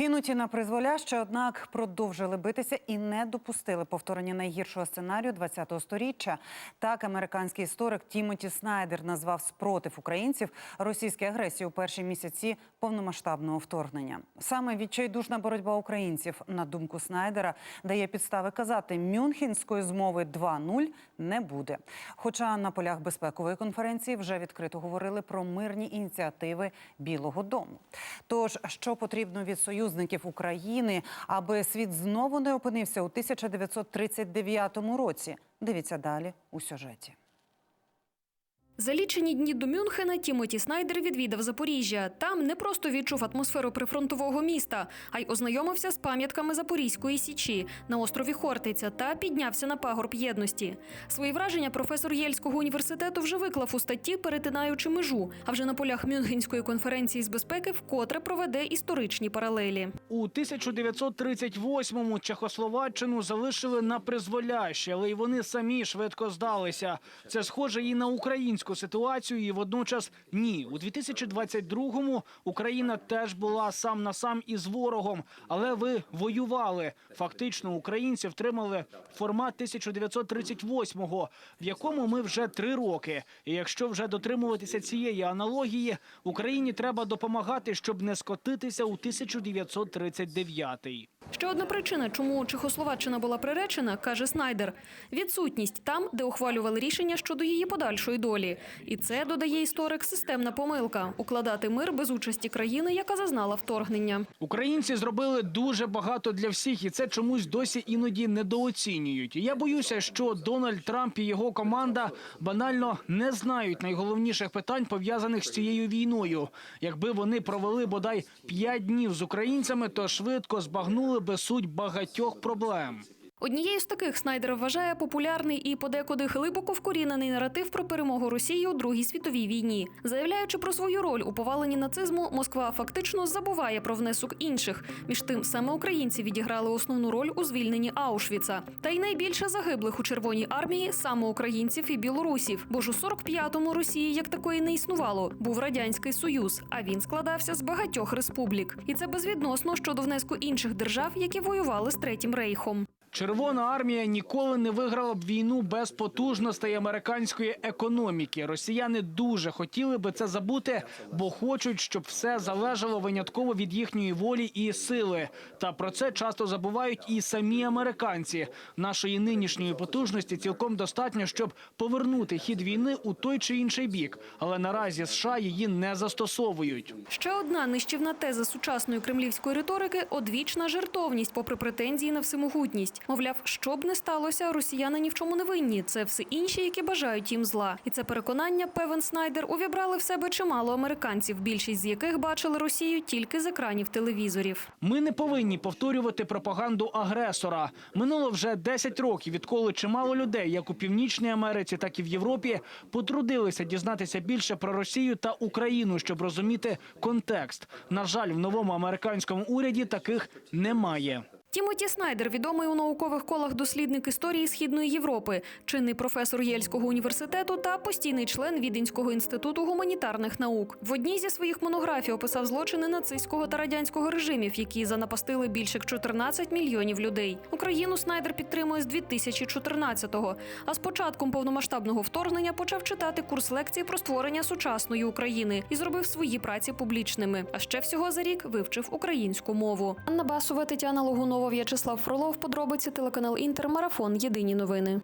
Кинуті на призволяще, однак продовжили битися і не допустили повторення найгіршого сценарію 20-го сторіччя. Так, американський історик Тімоті Снайдер назвав спротив українців російській агресії у перші місяці повномасштабного вторгнення. Саме відчайдушна боротьба українців, на думку Снайдера, дає підстави казати, Мюнхенської змови 2.0 не буде. Хоча на полях безпекової конференції вже відкрито говорили про мирні ініціативи Білого Дому. Тож, що потрібно від союзників України, аби світ знову не опинився у 1939 році? Дивіться далі у сюжеті. За лічені дні до Мюнхена Тімоті Снайдер відвідав Запоріжжя. Там не просто відчув атмосферу прифронтового міста, а й ознайомився з пам'ятками Запорізької січі на острові Хортиця та піднявся на пагорб єдності. Свої враження професор Єльського університету вже виклав у статті, перетинаючи межу. А вже на полях Мюнхенської конференції з безпеки вкотре проведе історичні паралелі. У 1938-му Чехословаччину залишили на призволяще, але й вони самі швидко здалися. Це схоже і на українську ситуацію, і водночас ні. У 2022-му Україна теж була сам на сам із ворогом, але ви воювали. Фактично, українці втримали формат 1938-го, в якому ми вже три роки. І якщо вже дотримуватися цієї аналогії, Україні треба допомагати, щоб не скотитися у 1939-й. Ще одна причина, чому Чехословаччина була приречена, каже Снайдер: відсутність там, де ухвалювали рішення щодо її подальшої долі. І це додає історик системна помилка укладати мир без участі країни, яка зазнала вторгнення. Українці зробили дуже багато для всіх, і це чомусь досі іноді недооцінюють. Я боюся, що Дональд Трамп і його команда банально не знають найголовніших питань пов'язаних з цією війною. Якби вони провели бодай п'ять днів з українцями, то швидко збагнули би суть багатьох проблем. Однією з таких Снайдер вважає популярний і подекуди глибоко вкорінений наратив про перемогу Росії у Другій світовій війні. Заявляючи про свою роль у поваленні нацизму, Москва фактично забуває про внесок інших. Між тим, саме українці відіграли основну роль у звільненні Аушвіца. Та й найбільше загиблих у Червоній армії саме українців і білорусів. Бо ж у 45-му Росії як такої не існувало. Був радянський союз, а він складався з багатьох республік. І це безвідносно щодо внеску інших держав, які воювали з третім рейхом. Червона армія ніколи не виграла б війну без потужностей американської економіки. Росіяни дуже хотіли би це забути, бо хочуть, щоб все залежало винятково від їхньої волі і сили. Та про це часто забувають і самі американці. Нашої нинішньої потужності цілком достатньо, щоб повернути хід війни у той чи інший бік. Але наразі США її не застосовують. Ще одна нищівна теза сучасної кремлівської риторики одвічна жертовність, попри претензії на всемогутність. Мовляв, що б не сталося, росіяни ні в чому не винні. Це все інші, які бажають їм зла. І це переконання, певен Снайдер, увібрали в себе чимало американців, більшість з яких бачили Росію тільки з екранів телевізорів. Ми не повинні повторювати пропаганду агресора. Минуло вже 10 років, відколи чимало людей, як у Північній Америці, так і в Європі, потрудилися дізнатися більше про Росію та Україну, щоб розуміти контекст. На жаль, в новому американському уряді таких немає. Тімоті Снайдер відомий у наукових колах дослідник історії Східної Європи, чинний професор Єльського університету та постійний член Віденського інституту гуманітарних наук. В одній зі своїх монографій описав злочини нацистського та радянського режимів, які занапастили більше як 14 мільйонів людей. Україну Снайдер підтримує з 2014-го, а з початком повномасштабного вторгнення почав читати курс лекцій про створення сучасної України і зробив свої праці публічними. А ще всього за рік вивчив українську мову. Анна Басова, Тетяна Логунова, В'ячеслав Фролов. Подробиці телеканал Інтер. Марафон. Єдині новини.